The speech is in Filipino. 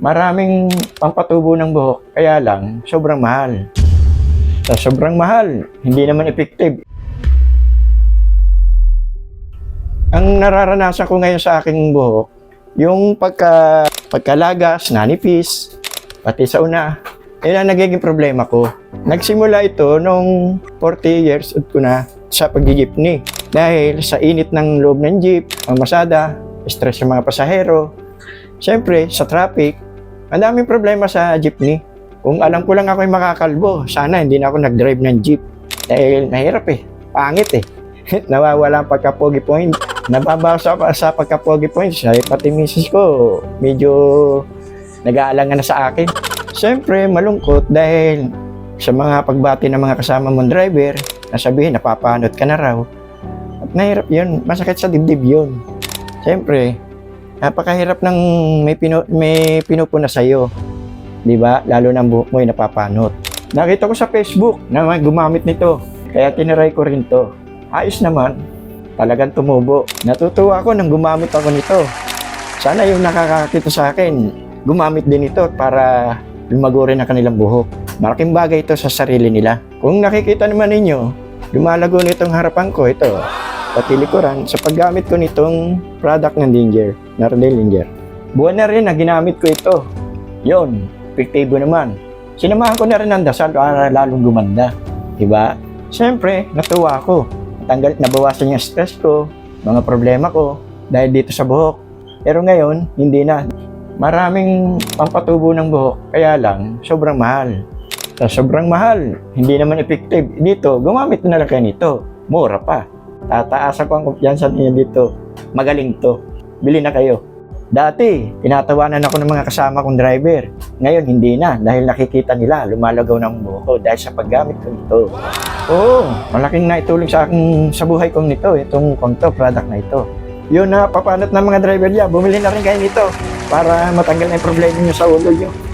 Maraming pampatubo ng buhok, kaya lang sobrang mahal. Sa sobrang mahal, hindi naman effective. Ang nararanasan ko ngayon sa aking buhok, yung pagka, pagkalagas, nanipis, pati sa una, yun ang nagiging problema ko. Nagsimula ito nung 40 years old ko na sa pagigipni. Dahil sa init ng loob ng jeep, ang masada, stress sa mga pasahero, Siyempre, sa traffic, ang daming problema sa jeepney. Kung alam ko lang ako yung makakalbo, sana hindi na ako nag-drive ng jeep. Dahil mahirap eh, pangit eh. Nawawala ang pagka-pogi point. Nababawas ako sa pagka-pogi point. Ay, pati misis ko, medyo nag-aalangan na sa akin. Siyempre, malungkot dahil sa mga pagbati ng mga kasama mong driver, nasabihin, napapanot ka na raw. At mahirap yun, masakit sa dibdib yun. Siyempre, napakahirap ng may, pinu, may pinupuna sa'yo. Di ba? Lalo na ang buhok mo ay napapanot. Nakita ko sa Facebook na may gumamit nito. Kaya tiniray ko rin to. Ayos naman. Talagang tumubo. Natutuwa ako nang gumamit ako nito. Sana yung nakakakita sa akin, gumamit din ito para lumago rin ang kanilang buhok. Malaking bagay ito sa sarili nila. Kung nakikita naman ninyo, lumalago nitong harapan ko ito. Pati likuran sa paggamit ko nitong product ng Dinger, Dinger. Buwan na rin na ginamit ko ito. Yon, epektibo naman. Sinamahan ko na rin ng dasal para lalong gumanda. Diba? Siyempre, natuwa ako. Natanggal, nabawasan yung stress ko, mga problema ko, dahil dito sa buhok. Pero ngayon, hindi na. Maraming pampatubo ng buhok, kaya lang, sobrang mahal. Sa sobrang mahal, hindi naman effective. Dito, gumamit na lang kayo nito. Mura pa. Tataasan ko ang kumpiyansa niyo dito. Magaling to. Bili na kayo. Dati, tinatawanan ako ng mga kasama kong driver. Ngayon, hindi na dahil nakikita nila lumalagaw ng buhok ko dahil sa paggamit ko nito. Oo, malaking naitulong sa akin sa buhay kong nito, itong konto, product na ito. Yun na, papanot ng mga driver niya, bumili na rin kayo nito para matanggal na yung problema niyo sa ulo niyo.